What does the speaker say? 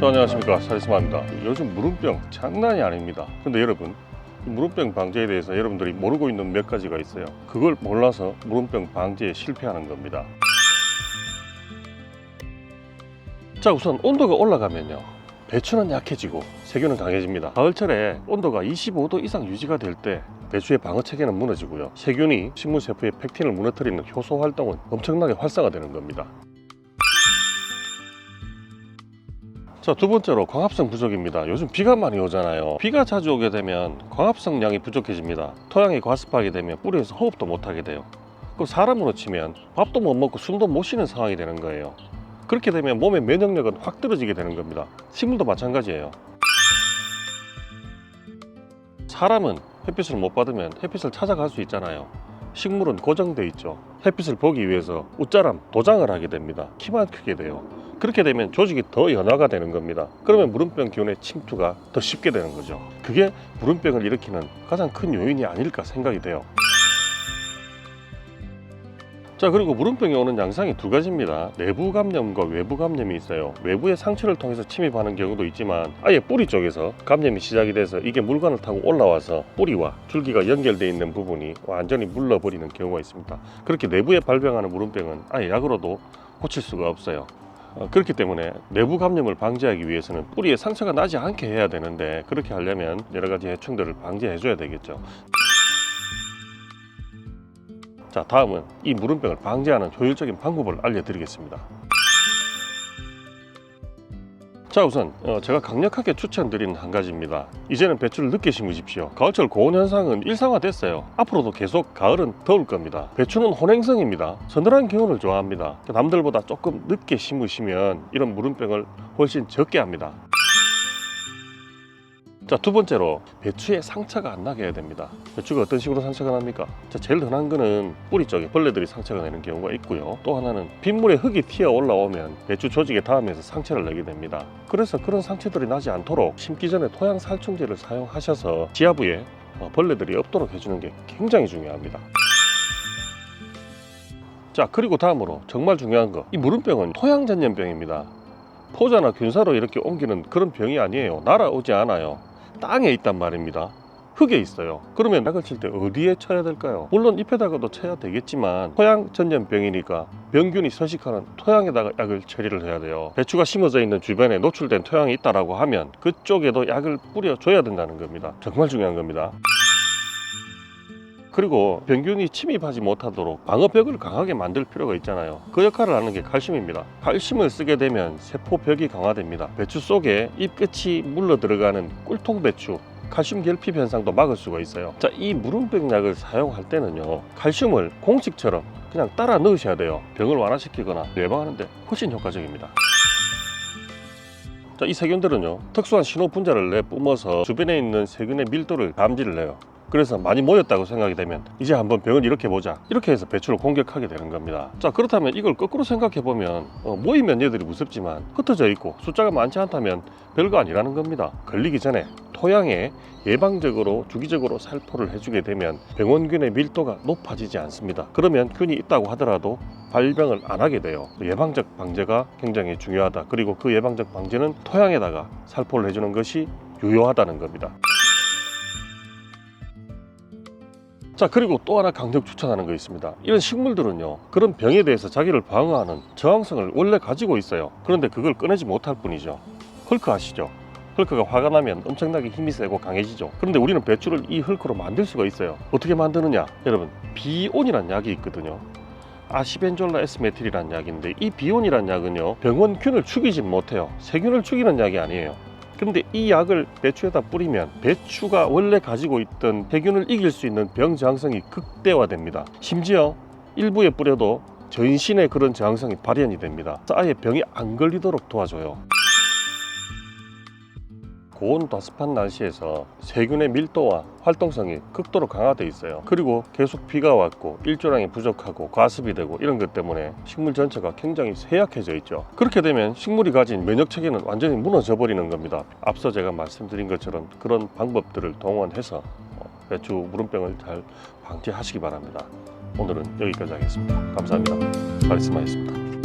자, 안녕하십니까. 사리스마입니다. 요즘 무름병 장난이 아닙니다. 근데 여러분 이 무름병 방제에 대해서 여러분들이 모르고 있는 몇 가지가 있어요. 그걸 몰라서 무름병 방제에 실패하는 겁니다. 자 우선 온도가 올라가면요. 배추는 약해지고 세균은 강해집니다. 가을철에 온도가 25도 이상 유지가 될 때 배추의 방어 체계는 무너지고요. 세균이 식물 세포의 팩틴을 무너뜨리는 효소 활동은 엄청나게 활성화되는 겁니다 자, 두 번째로 광합성 부족입니다. 요즘 비가 많이 오잖아요. 비가 자주 오게 되면 광합성 양이 부족해집니다. 토양이 과습하게 되면 뿌리에서 호흡도 못하게 돼요. 그 사람으로 치면 밥도 못 먹고 숨도 못 쉬는 상황이 되는 거예요. 그렇게 되면 몸의 면역력은 확 떨어지게 되는 겁니다. 식물도 마찬가지예요. 사람은 햇빛을 못 받으면 햇빛을 찾아갈 수 있잖아요. 식물은 고정돼 있죠. 햇빛을 보기 위해서 웃자람 도장을 하게 됩니다. 키만 크게 돼요. 그렇게 되면 조직이 더 연화가 되는 겁니다. 그러면 무름병 기운의 침투가 더 쉽게 되는 거죠. 그게 무름병을 일으키는 가장 큰 요인이 아닐까 생각이 돼요. 자 그리고 무름병이 오는 양상이 두 가지입니다. 내부 감염과 외부 감염이 있어요. 외부의 상처를 통해서 침입하는 경우도 있지만 아예 뿌리 쪽에서 감염이 시작이 돼서 이게 물관을 타고 올라와서 뿌리와 줄기가 연결되어 있는 부분이 완전히 물러버리는 경우가 있습니다. 그렇게 내부에 발병하는 무름병은 아예 약으로도 고칠 수가 없어요. 어, 그렇기 때문에 내부 감염을 방지하기 위해서는 뿌리에 상처가 나지 않게 해야 되는데 그렇게 하려면 여러 가지 해충들을 방지해 줘야 되겠죠. 자, 다음은 이 무름병을 방지하는 효율적인 방법을 알려드리겠습니다. 자, 우선 어, 제가 강력하게 추천드리는 한 가지입니다. 이제는 배추를 늦게 심으십시오. 가을철 고온 현상은 일상화됐어요. 앞으로도 계속 가을은 더울 겁니다. 배추는 혼행성입니다. 서늘한 기온을 좋아합니다. 남들보다 조금 늦게 심으시면 이런 무름병을 훨씬 적게 합니다. 자, 두 번째로 배추에 상처가 안 나게 해야 됩니다. 배추가 어떤 식으로 상처가 납니까? 자, 제일 흔한 거는 뿌리 쪽에 벌레들이 상처가 내는 경우가 있고요. 또 하나는 빗물에 흙이 튀어 올라오면 배추 조직에 닿으면서 상처를 내게 됩니다. 그래서 그런 상처들이 나지 않도록 심기 전에 토양 살충제를 사용하셔서 지하부에 어, 벌레들이 없도록 해주는 게 굉장히 중요합니다. 자, 그리고 다음으로 정말 중요한 거. 이 무름병은 토양 전염병입니다. 포자나 균사로 이렇게 옮기는 그런 병이 아니에요. 날아오지 않아요. 땅에 있단 말입니다. 흙에 있어요. 그러면 약을 칠 때 어디에 쳐야 될까요? 물론 잎에다가도 쳐야 되겠지만 토양 전염병이니까 병균이 서식하는 토양에다가 약을 처리를 해야 돼요. 배추가 심어져 있는 주변에 노출된 토양이 있다라고 하면 그쪽에도 약을 뿌려줘야 된다는 겁니다. 정말 중요한 겁니다. 그리고 병균이 침입하지 못하도록 방어벽을 강하게 만들 필요가 있잖아요. 그 역할을 하는 게 칼슘입니다. 칼슘을 쓰게 되면 세포벽이 강화됩니다. 배추 속에 잎 끝이 물러 들어가는 꿀통 배추 칼슘 결핍 현상도 막을 수가 있어요. 자, 이 무름병 약을 사용할 때는요. 칼슘을 공식처럼 그냥 따라 넣으셔야 돼요. 병을 완화시키거나 예방하는데 훨씬 효과적입니다. 자, 이 세균들은요. 특수한 신호 분자를 내뿜어서 주변에 있는 세균의 밀도를 감지를 해요. 그래서 많이 모였다고 생각이 되면 이제 한번 병을 이렇게 보자. 이렇게 해서 배추를 공격하게 되는 겁니다. 자 그렇다면 이걸 거꾸로 생각해 보면 어, 모이면 얘들이 무섭지만 흩어져 있고 숫자가 많지 않다면 별거 아니라는 겁니다. 걸리기 전에 토양에 예방적으로 주기적으로 살포를 해주게 되면 병원균의 밀도가 높아지지 않습니다. 그러면 균이 있다고 하더라도 발병을 안 하게 돼요. 예방적 방제가 굉장히 중요하다. 그리고 그 예방적 방제는 토양에다가 살포를 해주는 것이 유효하다는 겁니다 자 그리고 또 하나 강력 추천하는 거 있습니다. 이런 식물들은요 그런 병에 대해서 자기를 방어하는 저항성을 원래 가지고 있어요. 그런데 그걸 꺼내지 못할 뿐이죠. 헐크 아시죠? 헐크가 화가 나면 엄청나게 힘이 세고 강해지죠. 그런데 우리는 배추를 이 헐크로 만들 수가 있어요. 어떻게 만드느냐? 여러분 비온이라는 약이 있거든요. 아시벤졸라 S메틸이라는 약인데 이 비온이라는 약은요 병원균을 죽이지 못해요. 세균을 죽이는 약이 아니에요 근데 이 약을 배추에다 뿌리면 배추가 원래 가지고 있던 세균을 이길 수 있는 병 저항성이 극대화됩니다. 심지어 일부에 뿌려도 전신의 그런 저항성이 발현이 됩니다. 아예 병이 안 걸리도록 도와줘요. 고온 다습한 날씨에서 세균의 밀도와 활동성이 극도로 강화되어 있어요. 그리고 계속 비가 왔고 일조량이 부족하고 과습이 되고 이런 것 때문에 식물 전체가 굉장히 쇠약해져 있죠. 그렇게 되면 식물이 가진 면역 체계는 완전히 무너져 버리는 겁니다. 앞서 제가 말씀드린 것처럼 그런 방법들을 동원해서 어, 배추 무름병을 잘 방지하시기 바랍니다. 오늘은 여기까지 하겠습니다. 감사합니다. 카리스마였습니다.